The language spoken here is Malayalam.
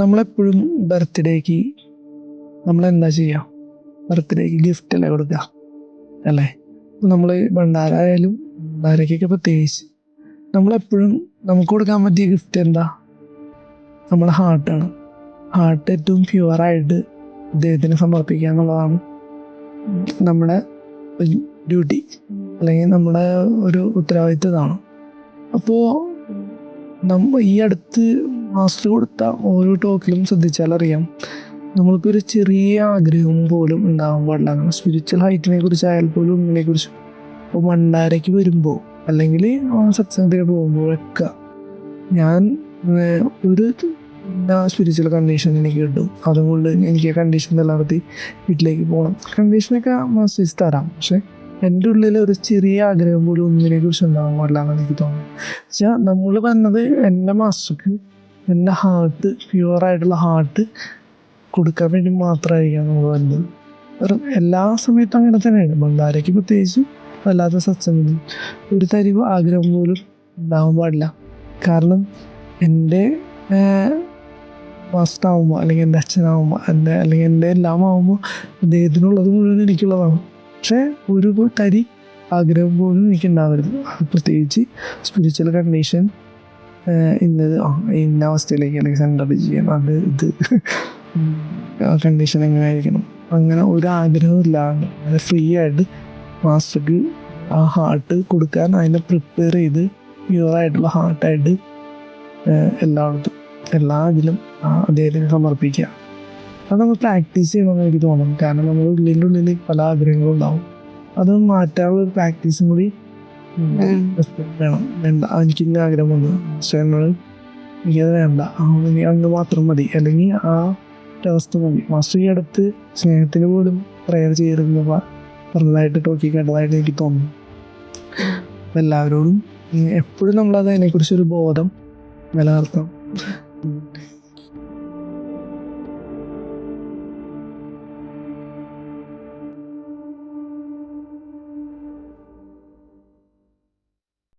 നമ്മളെപ്പോഴും ബർത്ത്ഡേക്ക് നമ്മളെന്താ ചെയ്യുക ബർത്ത്ഡേക്ക് ഗിഫ്റ്റ് അല്ലേ കൊടുക്കുക അല്ലേ? നമ്മൾ ഭണ്ഡാരായാലും ഭണ്ഡാരക്കൊക്കെ പ്രത്യേകിച്ച് നമ്മളെപ്പോഴും നമുക്ക് കൊടുക്കാൻ പറ്റിയ ഗിഫ്റ്റ് എന്താ? നമ്മുടെ ഹാർട്ടാണ് ഹാർട്ട് ഏറ്റവും പ്യുവറായിട്ട് അദ്ദേഹത്തിന് സമർപ്പിക്കുക എന്നുള്ളതാണ് നമ്മുടെ ഡ്യൂട്ടി അല്ലെങ്കിൽ നമ്മുടെ ഒരു ഉത്തരവാദിത്തമാണ് അപ്പോൾ നമ്മ ഈ അടുത്ത് മാസ്റ്റർ കൊടുത്ത ഓരോ ടോക്കിലും ശ്രദ്ധിച്ചാൽ അറിയാം നമ്മൾക്കൊരു ചെറിയ ആഗ്രഹം പോലും ഉണ്ടാവാൻ പാടില്ല. അങ്ങനെ സ്പിരിച്വൽ ഹൈറ്റിനെ കുറിച്ചായാൽ പോലും ഇതിനെ കുറിച്ച്. ഇപ്പോൾ മണ്ടാരയ്ക്ക് വരുമ്പോൾ അല്ലെങ്കിൽ സത്സംഗത്തിന് പോകുമ്പോഴൊക്കെ ഞാൻ ഒരു സ്പിരിച്വൽ കണ്ടീഷൻ എനിക്ക് കിട്ടും. അതുകൊണ്ട് എനിക്ക് ആ കണ്ടീഷൻ നിലനിർത്തി വീട്ടിലേക്ക് പോകണം. കണ്ടീഷനൊക്കെ മാസ്റ്റേഴ്സ് തരാം. പക്ഷേ എന്റെ ഉള്ളിൽ ഒരു ചെറിയ ആഗ്രഹം പോലും ഒന്നിനെ കുറിച്ച് ഉണ്ടാവാൻ പാടില്ല എന്ന് എനിക്ക് തോന്നുന്നത്. വെച്ചാൽ നമ്മൾ പറഞ്ഞത് എന്റെ മാസ്റ്റർക്ക് എന്റെ ഹാർട്ട് പ്യുവറായിട്ടുള്ള ഹാർട്ട് കൊടുക്കാൻ വേണ്ടി മാത്രമായിരിക്കാം നമ്മൾ വരുന്നത് എല്ലാ സമയത്തും അങ്ങനെ തന്നെയാണ്. ബംഗാരയ്ക്ക് പ്രത്യേകിച്ച് വല്ലാത്ത സത്സംഗം ഒരു തരിവ് ആഗ്രഹം പോലും ഉണ്ടാവാൻ പാടില്ല. കാരണം എന്റെ മാസ്റ്റർ ആവുമ്പോൾ അല്ലെങ്കിൽ എന്റെ അച്ഛനാവുമ്പോൾ എന്റെ അല്ലെങ്കിൽ എന്റെ എല്ലാം ആവുമ്പോൾ അദ്ദേഹത്തിനുള്ളത് മുഴുവൻ എനിക്കുള്ളതാണ്. പക്ഷേ ഒരു തരി ആഗ്രഹം പോലും എനിക്ക് ഉണ്ടാവരുത് പ്രത്യേകിച്ച് സ്പിരിച്വൽ കണ്ടീഷൻ ഇന്നത് ഇന്ന അവസ്ഥയിലേക്ക് അല്ലെങ്കിൽ സെന്റർ ചെയ്യാൻ അത് ഇത്. കണ്ടീഷൻ എങ്ങനെ ആയിരിക്കണം. അങ്ങനെ ഒരു ആഗ്രഹവും ഇല്ലാണ്ട് അങ്ങനെ ഫ്രീ ആയിട്ട് മാസ്റ്റർക്ക് ആ ഹാർട്ട് കൊടുക്കാൻ അതിനെ പ്രിപ്പയർ ചെയ്ത് പ്യുവറായിട്ടുള്ള ഹാർട്ടായിട്ട് എല്ലായിടത്തും എല്ലാ ഇതിലും അദ്ദേഹത്തിന് സമർപ്പിക്കുക. അത് നമ്മൾ പ്രാക്ടീസ് ചെയ്യണമെന്ന് എനിക്ക് തോന്നണം കാരണം നമ്മുടെ ഉള്ളിന്റെ ഉള്ളിൽ പല ആഗ്രഹങ്ങളും ഉണ്ടാവും. അത് മാറ്റാനുള്ള ഒരു പ്രാക്ടീസും കൂടി വേണം വേണ്ട ആ, എനിക്ക് ഇന്ന ആഗ്രഹം വന്നു. പക്ഷേ എന്നോട് എനിക്കത് വേണ്ട. ഇനി അന്ന് മാത്രം മതി. അല്ലെങ്കിൽ ആ ഒരവസ്ഥ മതി മാസ്റ്റർ ഈ അടുത്ത് സ്നേഹത്തിന് പോലും പ്രയർ ചെയ്തിരുന്ന പറഞ്ഞതായിട്ട് ടോക്കി കേട്ടതായിട്ട് എനിക്ക് തോന്നുന്നു. അപ്പം എല്ലാവരോടും എപ്പോഴും നമ്മളത് അതിനെക്കുറിച്ചൊരു ബോധം നിലനിർത്തണം